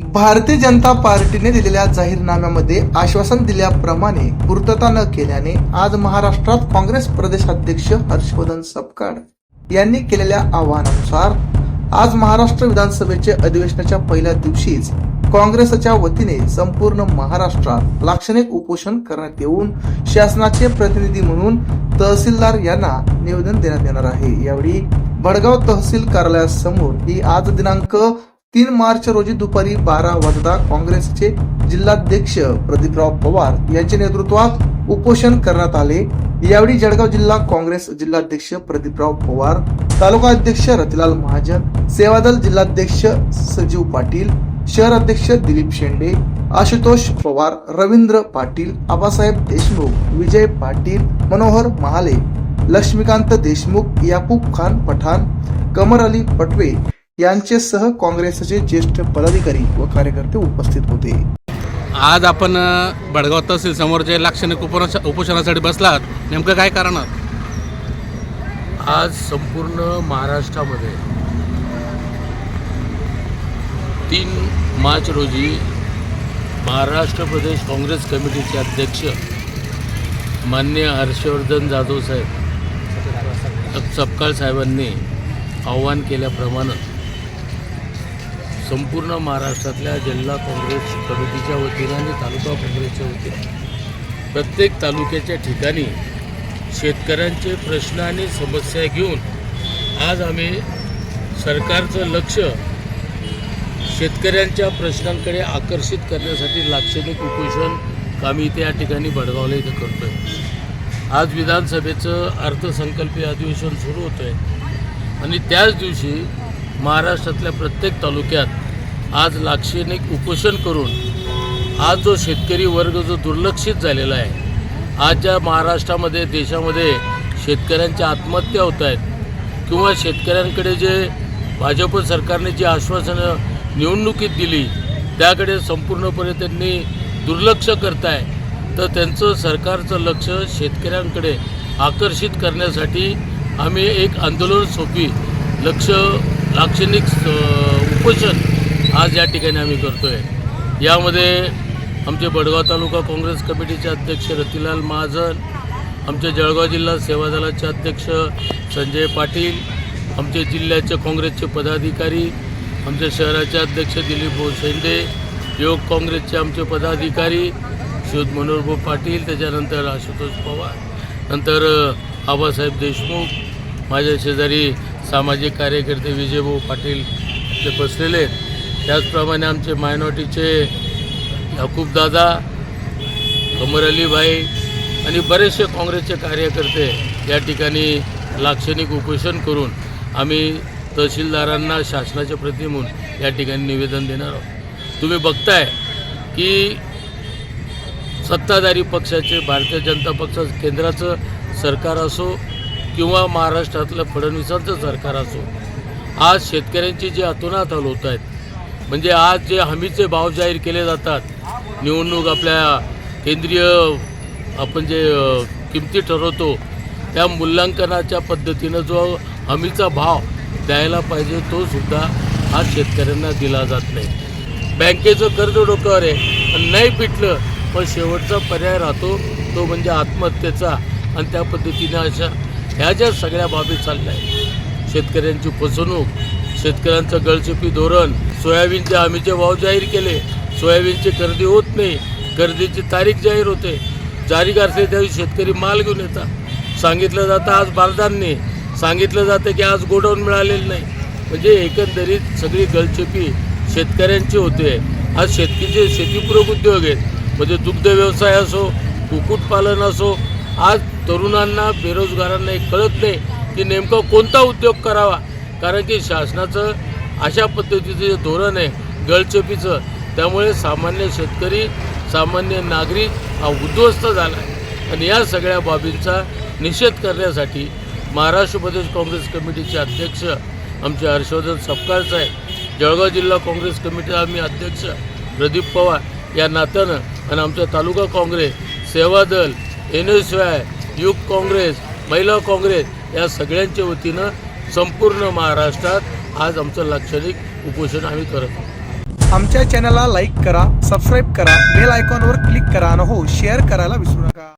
भारतीय जनता पार्टीने दिलेल्या जाहीरनाम्यामध्ये आश्वासन दिल्याप्रमाणे पूर्तता न केल्याने आज महाराष्ट्रात काँग्रेस प्रदेशाध्यक्ष हर्षवर्धन सपकाळ यांनी केलेल्या आवाहनानुसार आज महाराष्ट्र विधानसभेचे अधिवेशनाच्या पहिल्या दिवशीच काँग्रेसच्या वतीने संपूर्ण महाराष्ट्रात लाक्षणिक उपोषण करण्यात येऊन शासनाचे प्रतिनिधी म्हणून तहसीलदार यांना निवेदन देण्यात येणार आहे. यावेळी भडगाव तहसील कार्यालयासमोर ही आज दिनांक तीन मार्च रोजी दुपारी बारा वाजता काँग्रेसचे जिल्हाध्यक्ष प्रदीपराव पवार यांच्या नेतृत्वात उपोषण करण्यात आले. यावेळी जळगाव जिल्हा काँग्रेस जिल्हाध्यक्ष प्रदीपराव पवार तालुका अध्यक्ष रतिलाल महाजन सेवादल जिल्हाध्यक्ष सजीव पाटील शहर अध्यक्ष दिलीप शेंडे आशुतोष पवार रवींद्र पाटील आबासाहेब देशमुख विजय पाटील मनोहर महाले लक्ष्मीकांत देशमुख याकूब खान पठाण कमर अली पटवे यांचेसह काँग्रेसचे ज्येष्ठ पदाधिकारी व कार्यकर्ते उपस्थित होते. आज आपण बडगाव तहसील समोरचे लाक्षणिक उपोष उपोषणासाठी बसलात. नेमकं काय कारण आज संपूर्ण महाराष्ट्रामध्ये तीन मार्च रोजी महाराष्ट्र प्रदेश काँग्रेस कमिटीचे अध्यक्ष मान्य हर्षवर्धन जाधव साहेब सपकाळ साहेबांनी आव्हान केल्याप्रमाणे संपूर्ण महाराष्ट्रातल्या जिल्हा काँग्रेस कमिटीच्या वतीनं आणि तालुका काँग्रेसच्या वतीनं प्रत्येक तालुक्याच्या ठिकाणी शेतकऱ्यांचे प्रश्न आणि समस्या घेऊन आज आम्ही सरकारचं लक्ष शेतकऱ्यांच्या प्रश्नांकडे आकर्षित करण्यासाठी लाक्षणिक उपोषण आम्ही इथे या ठिकाणी बडगावला इथं करतो आहे आज विधानसभेचं अर्थसंकल्पीय अधिवेशन सुरू होतं आहे आणि त्याच दिवशी महाराष्ट्रातल्या प्रत्येक तालुक्यात आज लाक्षणिक उपोषण करून आज जो शेतकरी वर्ग जो दुर्लक्षित झालेला आहे आज ज्या महाराष्ट्रामध्ये देशामध्ये शेतकऱ्यांच्या आत्महत्या होत आहेत किंवा शेतकऱ्यांकडे जे भाजप सरकारने जी आश्वासनं निवडणुकीत दिली त्याकडे संपूर्णपणे त्यांनी दुर्लक्ष करताय तर त्यांचं सरकारचं लक्ष शेतकऱ्यांकडे आकर्षित करण्यासाठी आम्ही एक आंदोलन सोपी लक्ष लाक्षणिक उपोषण आज या ठिकाणी आम्ही करतो आहे यामध्ये आमचे बडगाव तालुका काँग्रेस कमिटीचे अध्यक्ष रतिलाल महाजन आमचे जळगाव जिल्हा सेवा दलाचे अध्यक्ष संजय पाटील आमचे जिल्ह्याचे काँग्रेसचे पदाधिकारी आमचे शहराचे अध्यक्ष दिलीप भाऊ शेंडे युवक काँग्रेसचे आमचे पदाधिकारी शोध मनोहरभाऊ पाटील त्याच्यानंतर आशुतोष पवार नंतर आबासाहेब देशमुख माझ्या शेजारी सामाजिक कार्यकर्ते विजयभाऊ पाटील ते बसलेले आहेत. त्याचप्रमाणे आमचे मायनॉरिटीचे याकूब दादा कमर अलीभाई आणि बरेचसे काँग्रेसचे कार्यकर्ते या ठिकाणी लाक्षणिक उपोषण करून आम्ही तहसीलदारांना शासनाच्या प्रति म्हणून या ठिकाणी निवेदन देणार आहोत. तुम्ही बघताय की सत्ताधारी पक्षाचे भारतीय जनता पक्ष केंद्राचं सरकार असो किंवा महाराष्ट्रातलं फडणवीसांचं सरकार असो. आज शेतकऱ्यांची जी अतोनात हाल होत आहेत म्हणजे आज जे हमीचे भाव जाहीर केले जातात निवडणूक आपल्या केंद्रीय आपण जे किमती ठरवतो त्या मूल्यांकनाच्या पद्धतीनं जो हमीचा भाव द्यायला पाहिजे तो सुद्धा आज शेतकऱ्यांना दिला जात नाही. बँकेचं कर्ज डोक्यावर आहे पण नाही पिटलं पण शेवटचा पर्याय राहतो तो म्हणजे आत्महत्येचा. आणि त्या पद्धतीनं अशा ह्या ज्या सगळ्या बाबी चालल्या आहेत शेतकऱ्यांची फसवणूक शेतकऱ्यांचं गळचुपी धोरण सोयाबीनचे हमीचे भाव जाहीर केले सोयाबीनची खरेदी होत नाही खरेदीची तारीख जाहीर होते. जारी असले त्यावेळी शेतकरी माल घेऊन येतात. सांगितलं जातं आज बारदानने सांगितलं जातं की आज गोडाऊन मिळालेलं नाही. म्हणजे एकंदरीत सगळी गळचुपी शेतकऱ्यांची होते. आज शेतकीचे शेतीपूरक उद्योग आहेत. म्हणजे दुग्ध व्यवसाय असो कुक्कुटपालन असो आज तरुणांना बेरोजगारांना एक कळत नाही की नेमकं कोणता उद्योग करावा. कारण की शासनाचं अशा पद्धतीचं जे धोरण आहे गळचेपीचं त्यामुळे सामान्य शेतकरी सामान्य नागरिक हा उद्ध्वस्त झाला आहे आणि या सगळ्या बाबींचा निषेध करण्यासाठी महाराष्ट्र प्रदेश काँग्रेस कमिटीचे अध्यक्ष आमचे हर्षवर्धन सपकाळ साहेब जळगाव जिल्हा काँग्रेस कमिटी आम्ही अध्यक्ष प्रदीप पवार या नात्यानं आणि आमचा taluka Congress Seva Dal N S Y youth Congress Mahila Congress या सगळ्यांच्या वतीनं संपूर्ण महाराष्ट्रात आज आमचं लाक्षणिक उपोषण आम्ही करत आहोत. आमच्या चॅनलला लाईक करा सबस्क्राईब करा बेल आयकॉनवर क्लिक करा आणि हो शेअर करायला विसरू नका.